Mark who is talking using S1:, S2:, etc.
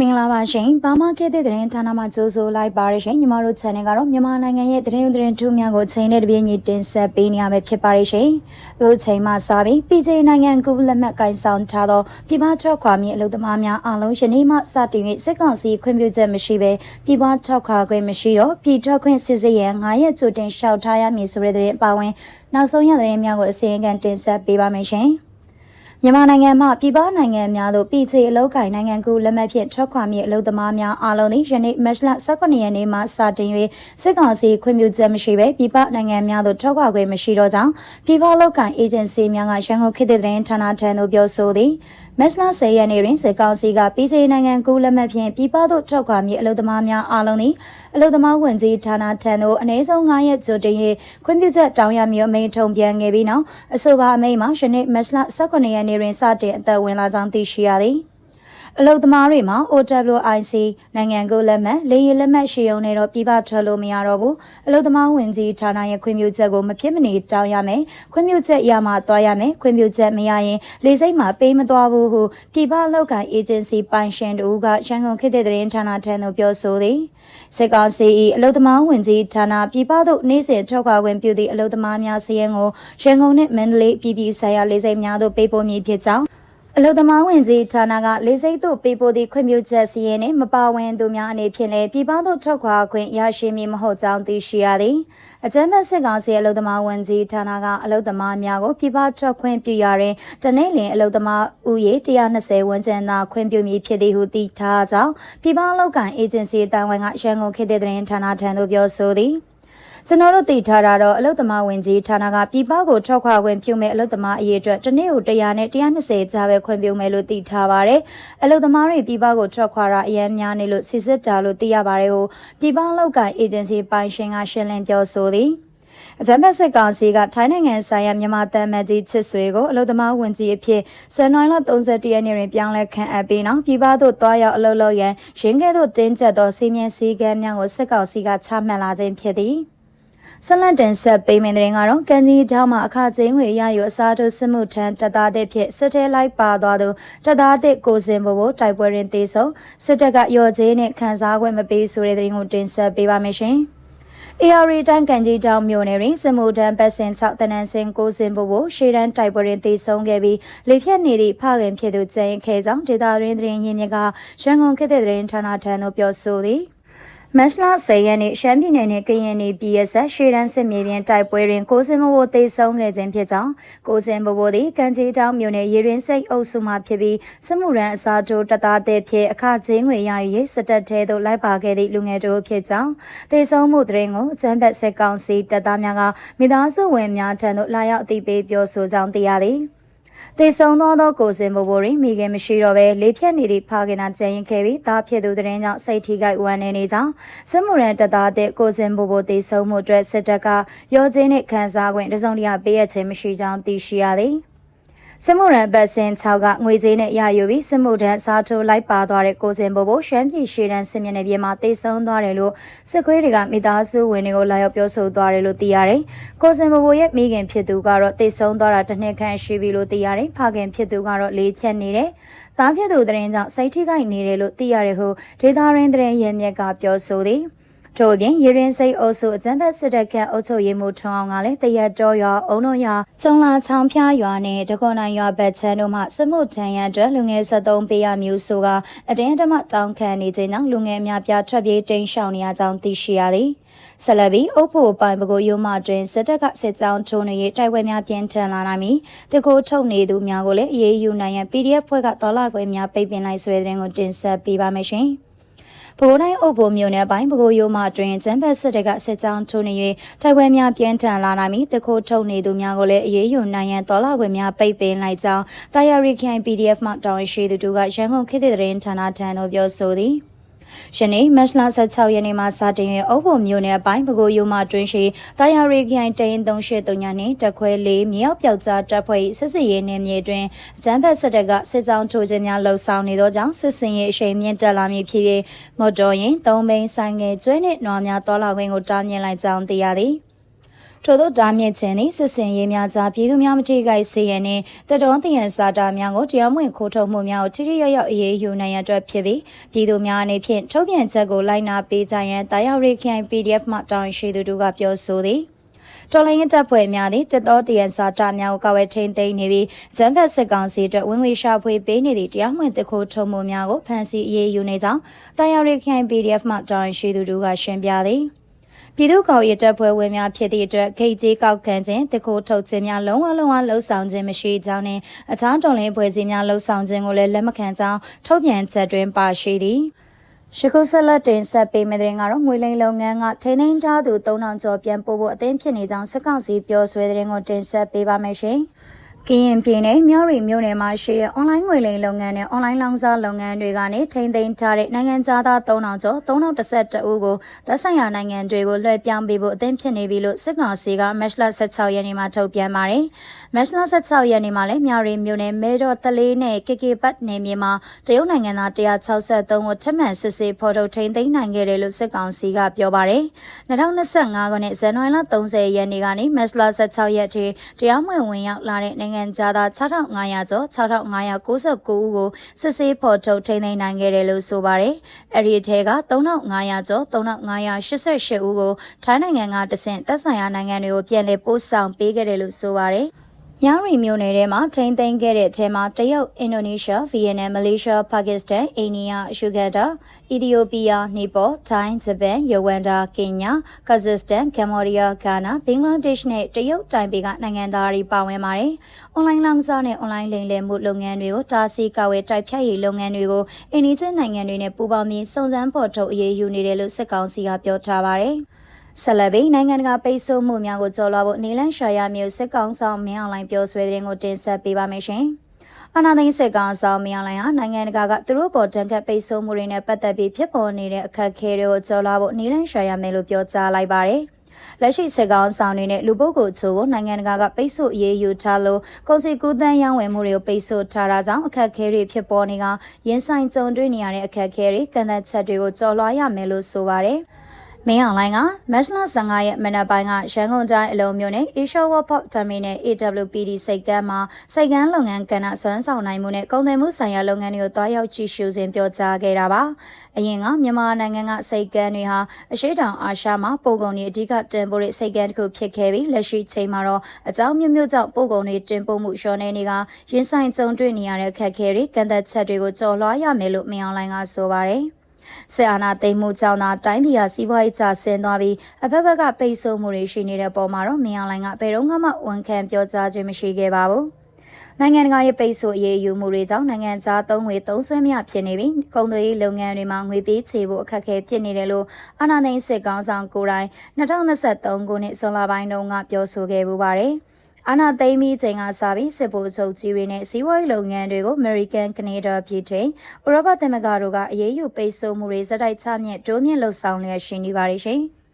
S1: မင်္ဂလာပါရှင်။ဘာမခဲ့တဲ့သတင်းဌာနမှာကြိုးဆိုလိုက်ပါရရှင်။ညီမတို့ channel ကတော့မြန်မာနိုင်ငံရဲ့သတင်းသတင်းထူးများကိုချိန်နဲ့တပြေးညီတင်ဆက်ပေးနေရမှာဖြစ်ပါရရှင်။အခုချိန်မှစပြီး PJ နိုင်ငံကူလက်မှတ်ကိုင်ဆောင်ထားသောပြည်ပထွက်ခွာမည့်အလုပ်သမားများအားလုံးယနေ့မှစတင်၍စစ်ကောင်စီခွင့်ပြုချက်မရှိဘဲပြည်ပထွက်ခွာခွင့်မရှိတော့ပြည်ထွက်ခွင့်စစ်စစ်ရန်9ရက်ကြိုတင်လျှောက်ထားရမည်ဆိုတဲ့သတင်းပါဝင်နောက်ဆုံးရသတင်းများကိုအစီအကံတင်ဆက်ပေးပါမယ်ရှင်။ မြန်မာနိုင်ငံမှပြည်ပနိုင်ငံများသို့ပြည်ချေအလုပ်ကိုင်နိုင်ငံကူလက်မှတ်ဖြင့်ထွက်ခွာမည့်အလုပ်သမားများအားလုံးသည်ယနေ့မတ်လ18ရက်နေ့မှစတင်၍စစ်ကောင်စီခွင့်ပြုချက်မရှိဘဲပြည်ပနိုင်ငံများသို့ထွက်ခွာခွင့်မရှိတော့ကြောင်းပြည်ပအလုပ်ကိုင်အေဂျင်စီများကရန်ကုန်ခေတ်သစ်သတင်းဌာနထံသို့ပြောဆိုသည် မတ်လ10ရက်နေ့တွင်စစ်ကောင်စီကပြည်ချေနိုင်ငံကူလက်မှတ်ဖြင့်ပြည်ပသို့ထွက်ခွာမည့်အလုပ်သမားများအားလုံးသည်အလုပ်သမားဝန်ကြီးဌာနထံသို့အနည်းဆုံး9ရက်ကြိုတင်၍ခွင့်ပြုချက်တောင်းရမည်အမိန့်ထုတ်ပြန်ခဲ့ပြီးနောက်အဆိုပါအမိန့်မှာယနေ့မတ်လ18ရက်နေ့တွင်စတင်အသက်ဝင်လာကြောင်းသိရှိရသည် အလုတ်သမားတွေမှာ OWIC နိုင်ငံကိုလက်မှတ်လေယာဉ်လက်မှတ်ရှိုံနဲ့တော့ပြပထွက်လို့မရတော့ဘူးအလုတ်သမားဝင်ကြီးဌာနရဲ့ခွင့်ပြုချက်ကိုမဖြစ်မနေတောင်းရမယ်ခွင့်ပြုချက်ရမှသွားရမယ်ခွင့်ပြုချက်မရရင်လေစိတ်မှာပေးမသွားဘူးဟုပြပလောက်ကန်အေဂျင်စီပိုင်ရှင်တို့ကရန်ကုန်ခေတ်တဲ့သတင်းဌာနထံသို့ပြောဆိုသည်စစ်ကောင်စီ၏အလုတ်သမားဝင်ကြီးဌာနပြပသို့နေ့စဉ်ထောက်ခွာဝင်ပြုသည့်အလုတ်သမားများစည်ရင်ကိုရန်ကုန်နှင့်မန္တလေးပြည်ပြည်ဆိုင်ရာလေစိတ်များသို့ပေးပို့မည်ဖြစ်ကြောင်း အလုသမားဝင်ကြီးဌာနကလေးစိတ်သို့ပေးပို့သည့်ခွင့်ပြုချက်စီရင်နှင့်မပါဝင်သူများအနေဖြင့်လည်းပြည်ပသို့ထွက်ခွာခွင့်ရရှိမည်မဟုတ်ကြောင်းသိရှိရသည်အကြမ်းဖက်စစ်ကောင်စီအလုသမားဝင်ကြီးဌာနကအလုသမားများကိုပြည်ပထွက်ခွင့်ပြုရတဲ့တနေ့လင်အလုသမားဦးရေ120ဝန်းကျင်သာခွင့်ပြုမည်ဖြစ်သည်ဟုသိထားကြောင်းပြည်ပအလုကန်အေဂျင်စီအတိုင်းဝန်ကရန်ကုန်ခေတ်သစ်သတင်းဌာနထံသို့ပြောဆိုသည် ကျွန်တော်တို့သိထားတာတော့အလုသမားဝင်ကြီးဌာနကပြည်ပကိုထွက်ခွာခွင့်ပြုမဲ့အလုသမားအရေးအတွက်တစ်နေ့ကို100နဲ့120ကြားပဲခွင့်ပြုမယ်လို့သိထားပါတယ်။အလုသမားတွေပြည်ပကိုထွက်ခွာတာအရင်များနေလို့စစ်စစ်တာလို့သိရပါတယ်ဟိုပြည်ပလောက်ကန်အေဂျင်စီပိုင်ရှင်ကရှင်းလင်းပြောဆိုသည်။အကြံဖက်စစ်ကောင်စီကထိုင်းနိုင်ငံဆိုင်ရာမြန်မာတမ်းမကြီးချစ်ဆွေကိုအလုသမားဝင်ကြီးအဖြစ်ဇန်နဝါရီလ31ရက်နေ့တွင်ပြောင်းလဲခန့်အပ်ပြီးနောက်ပြည်ပသို့တွားရောက်အလုပ်လုပ်ရန်ရင်းခဲ့သို့တင်းကျပ်သောစီမင်းစည်းကမ်းများကိုစစ်ကောင်စီကချမှတ်လာခြင်းဖြစ်သည်။ ဆက်လက်တင်ဆက်ပေးမယ့်တဲ့ကတော့ကန်ကြီးထောင်းမှာအခကျင်းငွေရယူအစားထိုးစစ်မှုထမ်းတပ်သားတဲ့ဖြစ်စစ်တဲလိုက်ပါသွားသူတပ်သားတဲ့ကိုစင်ဘိုကိုတိုက်ပွဲရင်သေးဆုံးစစ်တပ်ကရော်ကျေးနဲ့ခန်းစားခွင့်မပေးဆိုတဲ့တဲ့ရင်ကိုတင်ဆက်ပေးပါမယ်ရှင်။ AR တန်းကန်ကြီးတောင်မြို့နယ်တွင်စမူဒန်ပတ်စင်6တနန်စင်ကိုစင်ဘိုကိုရှေ့တန်းတိုက်ပွဲတွင်တေဆုံးခဲ့ပြီးလေဖြတ်နေသည့်ဖခင်ဖြစ်သူကျရင်ခဲကြောင့်ဒေတာရင်းသတင်းရင်းမြစ်ကရန်ကုန်ခေတ်တဲ့သတင်းဌာနထံသို့ပြောဆိုသည်။ မတ်လ10ရက်နေ့ရှမ်းပြည်နယ်နဲ့ကရင်နယ်ပြည်ရဲ့ဆက်ရှေ့တန်းစစ်မြေပြင်တိုက်ပွဲတွင်ကိုစင်မဘိုသေဆုံးခဲ့ခြင်းဖြစ်ကြောင်းကိုစင်ဘိုသည်ကံကြီးတောင်မြို့နယ်ရေရင်စိတ်အုပ်စုမှဖြစ်ပြီးစစ်မှုရန်အစားထိုးတပ်သားတဲ့ဖြစ်အခချင်းငွေရယူရေးစစ်တပ်ထဲသို့လိုက်ပါခဲ့သည့်လူငယ်တို့ဖြစ်ကြောင်းသေဆုံးမှုတွင်ကိုအကြမ်းဖက်စစ်ကောင်စီတပ်သားများကမိသားစုဝင်များထံသို့လာရောက်အသိပေးပြောဆိုကြောင်းသိရသည်။ သေဆုံးသောသောကိုစင်ဘိုဘိုရီမိခင်မရှိတော့ဘဲလေးဖြတ်နေသည့်ဖခင်သာကြံရင်ခဲ့ပြီးတားဖြစ်သူတဲ့ကြောင့်စိတ်ထိခိုက်ဝမ်းနေနေကြောင်းစစ်မှုရန်တပ်သားတဲ့ကိုစင်ဘိုဘိုသေဆုံးမှုအတွက်စစ်တပ်ကရောချင်းနဲ့ခန်းစားခွင့်တစုံတရာပေးရခြင်းမရှိကြောင်းသိရှိရသည်။ စမှုရန်ဘတ်စင်6ကငွေကြေးနဲ့ရယူပြီးစမှုတန်းစားထိုးလိုက်ပါသွားတဲ့ကိုစင်ဘိုဘိုရှမ်းပြည်ရှေ့တန်းစစ်မျက်နှာပြင်မှာတိတ်ဆုံးသွားတယ်လို့စစ်ခွေးတွေကမိသားစုဝင်တွေကိုလာရောက်ပြောဆိုသွားတယ်လို့သိရတယ်။ကိုစင်ဘိုဘိုရဲ့မိခင်ဖြစ်သူကတော့တိတ်ဆုံးသွားတာတစ်နှစ်ခန့်ရှိပြီလို့သိရတယ်။ဖခင်ဖြစ်သူကတော့လေးချက်နေတယ်။တားဖြစ်သူတဲ့ရင်ကြောင့်စိတ်ထိခိုက်နေတယ်လို့သိရတယ်ဟုဒေတာရင်းတဲ့ရဲမြက်ကပြောဆိုသည်။ ထို့အပြင်ရေရင်စိတ်အုပ်စုအကြံဖက်စစ်တပ်ကအုပ်ချုပ်ရေးမှူးထွန်းအောင်ကလည်းတရက်တော်ရွာအုံတို့ရွာကျုံလာချောင်းဖျားရွာနဲ့တကွန်နိုင်ရွာဘက်ချမ်းတို့မှစမှုထန်ရန်အတွက်လူငယ်73ပေးရမျိုးဆိုကအတင်းတမတောင်းခံနေခြင်းကြောင့်လူငယ်များပြားထွက်ပြေးတိမ်းရှောင်နေရကြောင်းသိရှိရသည်ဆလဘီအုပ်ဖို့ပိုင်ပကိုရိုမတွင်စစ်တပ်ကစစ်ကြောင်းထိုးနေရေးတိုက်ပွဲများပြင်းထန်လာနိုင်ပြီးတကိုထုတ်နေသူများကိုလည်းအေးအေးယူနိုင်ရန် PDF ဖွဲ့ကတော်လာခွေများပိတ်ပင်လိုက်ဆွဲတဲ့ကိုတင်ဆက်ပေးပါမယ်ရှင်။။ ပဲခူးတိုင်းအုပ်ဖို့မြို့နယ်ပိုင်းပဲခူးရိုးမှတွင်ကျန်းဖက်စစ်တပ်ကစစ်ကြောင်းထိုးနေ၍တိုက်ပွဲများပြင်းထန်လာနိုင်ပြီးတခိုးထုတ်နေသူများကိုလည်းအေးအေးယူနိုင်ရန်တော်လာခွေများပိတ်ပင်လိုက်ကြောင်းတာယာရီခိုင် PDF မှတောင်းရှိသူတို့ကရန်ကုန်ခေတ်သစ်သတင်းဌာနထံသို့ပြောဆိုသည်။ ယနေ့မတ်လ16ရက်နေ့မှစတင်၍အုပ်ဖို့မြို့နယ်အပိုင်းပဲခူးရိုးမှတွင်ရှိတာယာရီခိုင်တရင်383ညနှင့်တက်ခွဲ၄မြောက်ပြောက်ကြားတပ်ဖွဲ့၏စစ်စစ်ရေးနယ်မြေတွင်အကြမ်းဖက်စစ်တပ်ကစစ်ကြောင်းထိုးခြင်းများလှုပ်ဆောင်နေသောကြောင့်စစ်စင်ရေးအရှိန်မြင့်တက်လာမည်ဖြစ်၍မော်တော်ယာဉ်၃ဘိန်းဆိုင်ငယ်ကျွဲနှင့်နွားများတော်လာခွင့်ကိုတားမြစ်လိုက်ကြောင်းသိရသည် ထို့သောတားမြစ်ခြင်းသည်စစ်စင်ရေးများကြားပြည်သူများမထိခိုက်စေရန်နှင့်တတော်တည်ရန်စာတာများကိုတရားမဝင်ခိုးထုတ်မှုများကိုထိထိရောက်ရောက်အရေးယူနိုင်ရန်အတွက်ဖြစ်ပြီးပြည်သူများအနေဖြင့်ထုတ်ပြန်ချက်ကိုလိုက်နာပေးကြရန်တာယာရီခိုင် PDF မှတောင်းရှိသူတို့ကပြောဆိုသည်တော်လိုင်းရင်တပ်ဖွဲ့များသည့်တတော်တရန်စာတာများကိုကောက်ဝဲထိန်သိမ်းနေပြီးဂျမ်ဖက်စစ်ကောင်စီအတွက်ဝင်ငွေရှာဖွေပေးနေသည့်တရားမဝင်တခိုးထုံမှုများကိုဖမ်းဆီးအရေးယူနေကြောင်းတာယာရီခိုင် PDF မှတောင်းရှိသူတို့ကရှင်းပြသည် ပြည်သူ့ကောက်ရတပ်ဖွဲ့ဝင်များဖြစ်သည့်အတွက်ခိတ်ကြီးကောက်ခံခြင်းတခိုးထုတ်ခြင်းများလုံးဝလုံးဝလှုပ်ဆောင်ခြင်းမရှိကြောင်းနှင့်အခြားတော်လှန်ဖွဲ့ခြင်းများလှုပ်ဆောင်ခြင်းကိုလည်းလက်မခံကြောင်းထုတ်ပြန်ချက်တွင်ပါရှိသည်ရှကုဆက်လက်တင်ဆက်ပေးမယ့်တဲ့ရင်ကတော့ငွေလိမ်လုပ်ငန်းကထိန်းသိမ်းထားသူ3000ကျော်ပြန်ပို့ဖို့အသင်းဖြစ်နေကြောင်းစစ်ကောင်စီပြောဆွဲတဲ့ရင်ကိုတင်ဆက်ပေးပါမယ်ရှင်။ ကရင်ပြည်နယ်မြောက်ရီမြို့နယ်မှာရှိတဲ့ online ငွေလိမ်လုပ်ငန်းနဲ့ online လောင်းစားလုပ်ငန်းတွေကနေထိန်းသိမ်းထားတဲ့နိုင်ငံသား3000ကျော်3012ဦးကိုသက်ဆိုင်ရာနိုင်ငံတွေကိုလွှဲပြောင်းပေးဖို့အသင့်ဖြစ်နေပြီလို့စစ်ကောင်စီကမတ်လ16ရက်နေ့မှာထုတ်ပြန်ပါတယ်။မတ်လ16ရက်နေ့မှာလည်းမြောက်ရီမြို့နယ်မဲတော်တလေးနဲ့ KK ပတ်နယ်မြေမှာတရုတ်နိုင်ငံသား163ကိုထပ်မံစစ်ဆေးဖော်ထုတ်ထိန်းသိမ်းနိုင်ခဲ့တယ်လို့စစ်ကောင်စီကပြောပါတယ်။2025ခုနှစ်ဇန်နဝါရီလ30ရက်နေ့ကနေမတ်လ16ရက်ထိတရားမဝင်ဝင်ရောက်လာတဲ့နိုင်ငံနိုင်ငံသား6500ကျော်6599ဦးကိုစစ်ဆေးဖော်ထုတ်ထိန်းသိမ်းနိုင်ခဲ့တယ်လို့ဆိုပါတယ်။အဲ့ဒီအထက်က3500ကျော်3588ဦးကိုထိုင်းနိုင်ငံကတဆင့်သက်ဆိုင်ရာနိုင်ငံတွေကိုပြန်လည်ပို့ဆောင်ပေးခဲ့တယ်လို့ဆိုပါတယ်။ မြောင်းရီမြို့နယ်ထဲမှာထိန်းသိမ်းခဲ့တဲ့အထက်မှာတရုတ်၊အင်ဒိုနီးရှား၊ဗီယက်နမ်၊မလေးရှား၊ပါကစ္စတန်၊အိန္ဒိယ၊ယူဂန်ဒါ၊အီသီယိုးပီးယား၊နီပေါ၊ထိုင်း၊ဂျပန်၊ယိုဝမ်ဒါ၊ကင်ညာ၊ကာဇက်စတန်၊ကမ္ဘောဒီးယား၊ဂါနာ၊ဘင်္ဂလားဒေ့ရှ်နဲ့တရုတ်တိုင်ပေကနိုင်ငံသားတွေပါဝင်ပါတယ်။ online လောင်းစားနဲ့ online လိမ်လည်မှုလုပ်ငန်းတွေကိုတားဆီးကာဝယ်တိုက်ဖြတ်ရေးလုပ်ငန်းတွေကိုအိန္ဒိယနိုင်ငံတွေနဲ့ပူးပေါင်းပြီးစုံစမ်းဖော်ထုတ်အရေးယူနေတယ်လို့စစ်ကောင်စီကပြောထားပါတယ်။ ဆက်လက်ပြီးနိုင်ငံတကာပိတ်ဆို့မှုများကိုကြော်လွှားဖို့နေလန်ရှာရမျိုးစစ်ကောင်ဆောင်မင်းအောင်လှိုင်ပြောဆွဲတဲ့ရင်ကိုတင်ဆက်ပေးပါမယ်ရှင်။အနာသိန်းစစ်ကောင်ဆောင်မင်းအောင်လှိုင်ဟာနိုင်ငံတကာကသူတို့ပေါ်တန်ခတ်ပိတ်ဆို့မှုတွေနဲ့ပတ်သက်ပြီးဖြစ်ပေါ်နေတဲ့အခက်အခဲတွေကိုကြော်လွှားဖို့နေလန်ရှာရမယ်လို့ပြောကြားလိုက်ပါတယ်။လက်ရှိစစ်ကောင်ဆောင်တွေနဲ့လူပုဂ္ဂိုလ်ချို့ကိုနိုင်ငံတကာကပိတ်ဆို့အရေးယူထားလို့ကုန်စည်ကူးသန်းရောင်းဝယ်မှုတွေကိုပိတ်ဆို့ထားတာကြောင့်အခက်အခဲတွေဖြစ်ပေါ်နေကရင်းဆိုင်ကြုံတွေ့နေရတဲ့အခက်အခဲတွေကန့်သတ်ချက်တွေကိုကျော်လွှားရမယ်လို့ဆိုပါတယ်။ မင်းအောင်လိုင်းကမတ်လ15ရက်မနက်ပိုင်းကရန်ကုန်တိုင်းအလုံးမြို့နယ် Asia World Port Terminal AWPD စိတ်ကမ်းမှာစိတ်ကမ်းလုပ်ငန်းကဏ္ဍဆွမ်းဆောင်နိုင်မှုနဲ့ကုန်သွယ်မှုဆိုင်ရာလုပ်ငန်းတွေကိုတွားရောက်ကြည့်ရှုစဉ်ပြောကြားခဲ့တာပါ။အရင်ကမြန်မာနိုင်ငံကစိတ်ကမ်းတွေဟာအရှိတောင်အာရှမှာပို့ကုန်တွေအဓိကတင်ပို့တဲ့စိတ်ကမ်းတစ်ခုဖြစ်ခဲ့ပြီးလက်ရှိချိန်မှာတော့အကြောင်းမျိုးမျိုးကြောင့်ပို့ကုန်တွေတင်ပို့မှုလျှော့နေနေကရင်းဆိုင်ကြုံတွေ့နေရတဲ့ခက်ခဲတွေကန့်သက်ချက်တွေကိုကျော်လွှားရမယ်လို့မင်းအောင်လိုင်းကဆိုပါတယ်။ စစ်အာဏာသိမ်းမှုကြောင့်သာတိုင်းပြည်ဟာစီးပွားရေးကျဆင်းသွားပြီးအဖက်ဖက်ကပိတ်ဆို့မှုတွေရှိနေတဲ့ပုံမှာတော့မင်းအောင်လှိုင်ကဘယ်တော့မှဝန်ခံပြောကြားခြင်းမရှိခဲ့ပါဘူး။နိုင်ငံတကာရဲ့ပိတ်ဆို့အရေးယူမှုတွေကြောင့်နိုင်ငံသားသုံးငွေသုံးဆွဲမရဖြစ်နေပြီးကုန်သွယ်ရေးလုပ်ငန်းတွေမှာငွေပေးချေဖို့အခက်အခဲဖြစ်နေတယ်လို့အာဏာသိမ်းစစ်ကောင်ဆောင်ကိုယ်တိုင်2023ခုနှစ်ဇွန်လပိုင်းတုန်းကပြောဆိုခဲ့ပူပါတယ်။ အာဏာသိမ်းပြီးချိန်ကစပြီးစစ်ဗိုလ်ချုပ်ကြီးတွေနဲ့စီးပွားရေးလုပ်ငန်းတွေကို American, Canada ပြည်ထိန်ဥရောပသမဂ္ဂတို့ကအရေးယူပိတ်ဆို့မှုတွေဇက်တိုက်ချမြင့်တိုးမြင့်လှုပ်ဆောင်လျက်ရှိနေပါတယ်ရှင်။